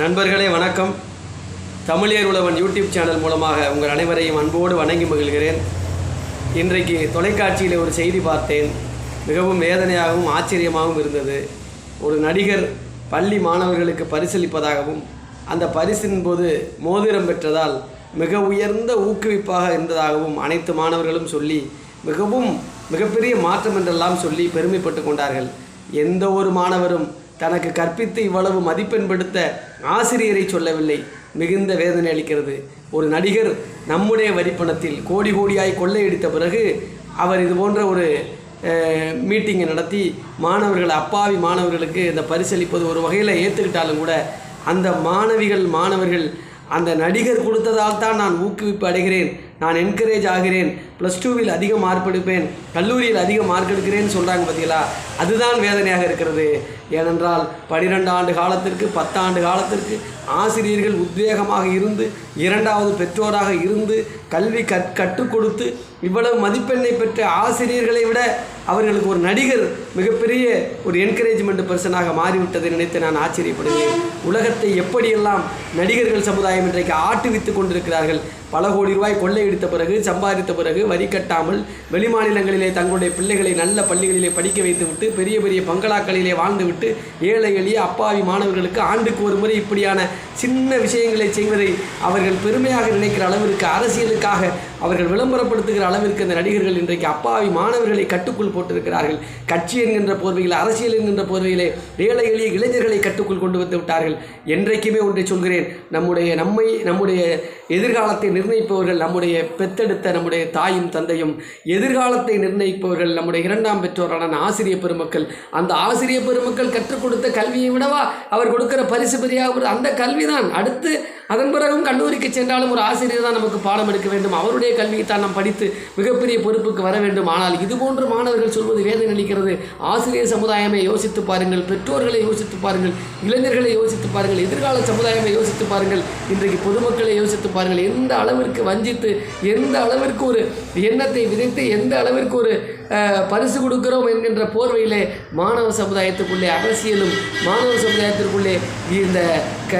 நண்பர்களே வணக்கம். தமிழியர் உழவன் YouTube channel மூலமாக உங்கள் அனைவரையும் அன்போடு வணங்கி மகிழ்கிறேன். இன்றைக்கு தொலைக்காட்சியில் ஒரு செய்தி பார்த்தேன். மிகவும் வேதனையாகவும் ஆச்சரியமாகவும் இருந்தது. ஒரு நடிகர் பள்ளி மாணவர்களுக்கு பரிசளிப்பதாகவும் அந்த பரிசின் போது மோதிரம் பெற்றதால் மிக உயர்ந்த ஊக்குவிப்பாக இருந்ததாகவும் அனைத்து மாணவர்களும் சொல்லி மிகவும் மிகப்பெரிய மாற்றம் என்றெல்லாம் சொல்லி பெருமைப்பட்டு கொண்டார்கள். எந்த ஒரு மாணவரும் தனக்கு கற்பித்து இவ்வளவு மதிப்பெண் படுத்த ஆசிரியரை சொல்லவில்லை. மிகுந்த வேதனை அளிக்கிறது. ஒரு நடிகர் நம்முடைய வரிப்பணத்தில் கோடி கோடியாய் கொள்ளையடித்த பிறகு அவர் இது போன்ற ஒரு மீட்டிங்கை நடத்தி மாணவர்கள் அப்பாவி மாணவர்களுக்கு இந்த பரிசளிப்பது ஒரு வகையில் ஏற்றுக்கிட்டாலும் கூட அந்த மாணவிகள் மாணவர்கள் அந்த நடிகர் கொடுத்ததால் தான் நான் ஊக்குவிப்பு அடைகிறேன். நான் என்கரேஜ் ஆகிறேன். ப்ளஸ் டூவில் அதிக மார்க் எடுப்பேன். கல்லூரியில் அதிக மார்க் எடுக்கிறேன்னு சொல்கிறாங்க பார்த்தீங்களா அதுதான் வேதனையாக இருக்கிறது. ஏனென்றால் பனிரெண்டு ஆண்டு காலத்திற்கு பத்தாண்டு காலத்திற்கு ஆசிரியர்கள் உத்வேகமாக இருந்து இரண்டாவது பெற்றோராக இருந்து கல்வி கற் கற்றுக் கொடுத்து இவ்வளவு மதிப்பெண்ணை பெற்ற ஆசிரியர்களை விட அவர்களுக்கு ஒரு நடிகர் மிகப்பெரிய ஒரு என்கரேஜ்மெண்ட் பர்சனாக மாறிவிட்டதை நினைத்து நான் ஆச்சரியப்படுகிறேன். உலகத்தை எப்படியெல்லாம் நடிகர்கள் சமுதாயம் இன்றைக்கு ஆட்டுவித்து கொண்டிருக்கிறார்கள்? பல கோடி ரூபாய் கொள்ளையடித்த பிறகு சம்பாதித்த பிறகு வரி கட்டாமல் வெளிமாநிலங்களிலே தங்களுடைய பிள்ளைகளை நல்ல பள்ளிகளிலே படிக்க வைத்துவிட்டு பெரிய பெரிய பங்களாக்களிலே வாழ்ந்துவிட்டு ஏழை எளிய அப்பாவி மாணவர்களுக்கு ஆண்டுக்கு ஒரு முறை இப்படியான சின்ன விஷயங்களை செய்வதை அவர்கள் பெருமையாக நினைக்கிற அளவிற்கு அரசியலுக்காக அவர்கள் விளம்பரப்படுத்துகிற அளவிற்கு அந்த நடிகர்கள் இன்றைக்கு அப்பாவி மாணவர்களை கட்டுக்குள் போட்டிருக்கிறார்கள். கட்சி என்கின்ற போர்வையில் அரசியல் என்கின்ற போர்வையிலே ஏழை எளிய இளைஞர்களை கட்டுக்குள் கொண்டு வந்து விட்டார்கள். என்றைக்குமே ஒன்றை சொல்கிறேன் நம்முடைய நம்மை நம்முடைய எதிர்காலத்தை நிர்ணயிப்பவர்கள் நம்முடைய பெத்தெடுத்த நம்முடைய தாய் தாயும் தந்தையும் எதிர்காலத்தை நிர்ணயிப்பவர்கள் நம்முடைய இரண்டாம் பெற்றோரான ஆசிரிய பெருமக்கள். அந்த ஆசிரிய பெருமக்கள் கற்றுக் கொடுத்த கல்வியை விடவா அவர் கொடுக்கிற பரிசு பெரியாக அந்த கல்விதான். அடுத்து அதன் பிறகும் கல்லூரிக்கு சென்றாலும் ஒரு ஆசிரியர் தான் நமக்கு பாடம் எடுக்க வேண்டும். அவருடைய கல்வியை தான் நாம் படித்து மிகப்பெரிய பொறுப்புக்கு வர வேண்டும். ஆனால் இதுபோன்று மாணவர்கள் சொல்வது வேதனை அளிக்கிறது ஆசிரியர் சமுதாயமே யோசித்து பாருங்கள் பெற்றோர்களை யோசித்து பாருங்கள் இளைஞர்களை யோசித்து பாருங்கள் எதிர்கால சமுதாயமே யோசித்து பாருங்கள் இன்றைக்கு பொதுமக்களை யோசித்து பாருங்கள். எந்த அளவிற்கு வஞ்சித்து எந்த அளவிற்கு ஒரு எண்ணத்தை விதைத்து எந்த அளவிற்கு ஒரு பரிசு கொடுக்கிறோம் என்கின்ற போர்வையிலே மாணவ சமுதாயத்துக்குள்ளே அரசியலும் மாணவ சமுதாயத்திற்குள்ளே இந்த க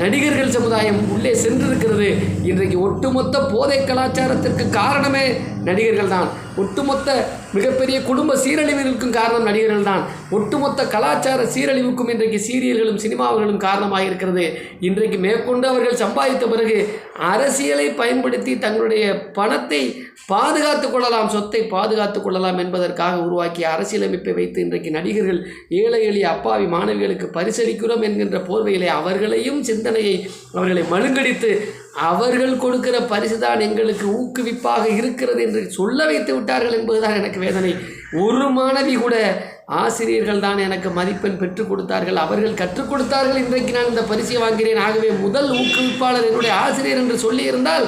நடிகர்கள் சமுதாயம் உள்ளே சென்றிருக்கிறது. இன்றைக்கு ஒட்டுமொத்த போதை கலாச்சாரத்திற்கு காரணமே நடிகர்கள் தான். ஒட்டுமொத்த மிகப்பெரிய குடும்ப சீரழிவுகளுக்கும் காரணம் நடிகர்கள் தான். ஒட்டுமொத்த கலாச்சார சீரழிவுக்கும் இன்றைக்கு சீரியல்களும் சினிமாவர்களும் காரணமாக இருக்கிறது இன்றைக்கு மேற்கொண்டு அவர்கள் சம்பாதித்த பிறகு அரசியலை பயன்படுத்தி தங்களுடைய பணத்தை பாதுகாத்து கொள்ளலாம் சொத்தை பாதுகாத்து கொள்ளலாம் என்பதற்காக உருவாக்கிய அரசியலமைப்பை வைத்து இன்றைக்கு நடிகர்கள் ஏழை எளிய அப்பாவி மாணவிகளுக்கு பரிசளிக்கிறோம் என்கின்ற போர்வையிலே அவர்களையும் சிந்தனையை அவர்களை மழுங்கடித்து அவர்கள் கொடுக்கிற பரிசு தான் எங்களுக்கு ஊக்குவிப்பாக இருக்கிறது என்று சொல்ல வைத்து விட்டார்கள் என்பதுதான் எனக்கு வேதனை. ஒரு மாணவி கூட ஆசிரியர்கள் தான் எனக்கு மதிப்பெண் பெற்றுக் கொடுத்தார்கள். அவர்கள் கற்றுக் கொடுத்தார்கள். இன்றைக்கு நான் இந்த பரிசை வாங்கிறேன் ஆகவே முதல் ஊக்குவிப்பாளர் என்னுடைய ஆசிரியர் என்று சொல்லியிருந்தால்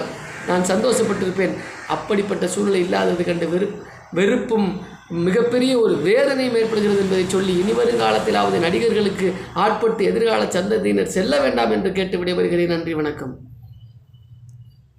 நான் சந்தோஷப்பட்டிருப்பேன். அப்படிப்பட்ட சூழ்நிலை இல்லாதது கண்டு வெறு வெறுப்பும் மிகப்பெரிய ஒரு வேதனையும் ஏற்படுகிறது என்பதை சொல்லி இனி வருங்காலத்திலாவது நடிகர்களுக்கு ஆட்பட்டு எதிர்கால சந்ததியினர் செல்ல வேண்டாம் என்று கேட்டு விடைபெறுகிறேன். நன்றி வணக்கம்.